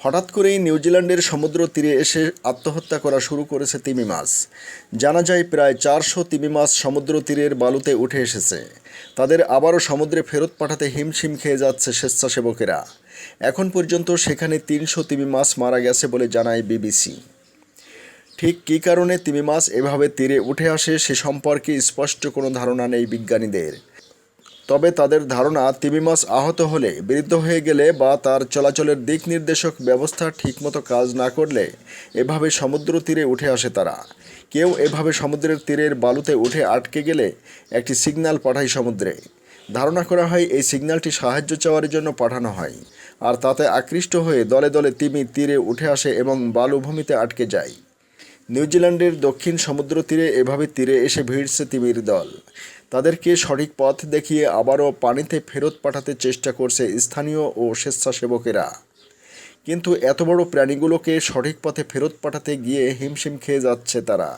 হঠাৎ করেই নিউজিল্যান্ডের সমুদ্র তীরে এসে আত্মহত্যা করা শুরু করেছে তিমি মাছ। জানা যায় প্রায় চারশো তিমি মাছ সমুদ্র তীরের বালুতে উঠে এসেছে। তাদের আবারও সমুদ্রে ফেরত পাঠাতে হিমশিম খেয়ে যাচ্ছে স্বেচ্ছাসেবকেরা। এখন পর্যন্ত সেখানে তিনশো তিমি মাছ মারা গেছে বলে জানায় বিবিসি। ঠিক কী কারণে তিমি মাছ এভাবে তীরে উঠে আসে সে সম্পর্কে স্পষ্ট কোনো ধারণা নেই বিজ্ঞানীদের। তবে তাদের ধারণা তিমি মাছ আহত হলে বৃদ্ধ হয়ে গেলে বা তার চলাচলের দিক নির্দেশক ব্যবস্থা ঠিকমতো কাজ না করলে এভাবে সমুদ্র তীরে উঠে আসে তারা। কেউ এভাবে সমুদ্রের তীরের বালুতে উঠে আটকে গেলে একটি সিগন্যাল পাঠায় সমুদ্রে। ধারণা করা হয়, এই সিগন্যালটি সাহায্য চাওয়ার জন্য পাঠানো হয় আর তাতে আকৃষ্ট হয়ে দলে দলে তিমি তীরে উঠে আসে এবং বালুভূমিতে আটকে যায়। নিউজিল্যান্ডের দক্ষিণ সমুদ্র তীরে এভাবে তীরে এসে ভিড়ছে তিমির দল। তাদেরকে সঠিক পথ দেখিয়ে আবারও পানিতে ফেরত পাঠাতে চেষ্টা করছে স্থানীয় ও স্বেচ্ছাসেবকেরা। কিন্তু এত বড় প্রাণীগুলোকে সঠিক পথে ফেরত পাঠাতে গিয়ে হিমশিম খেয়ে যাচ্ছে তারা।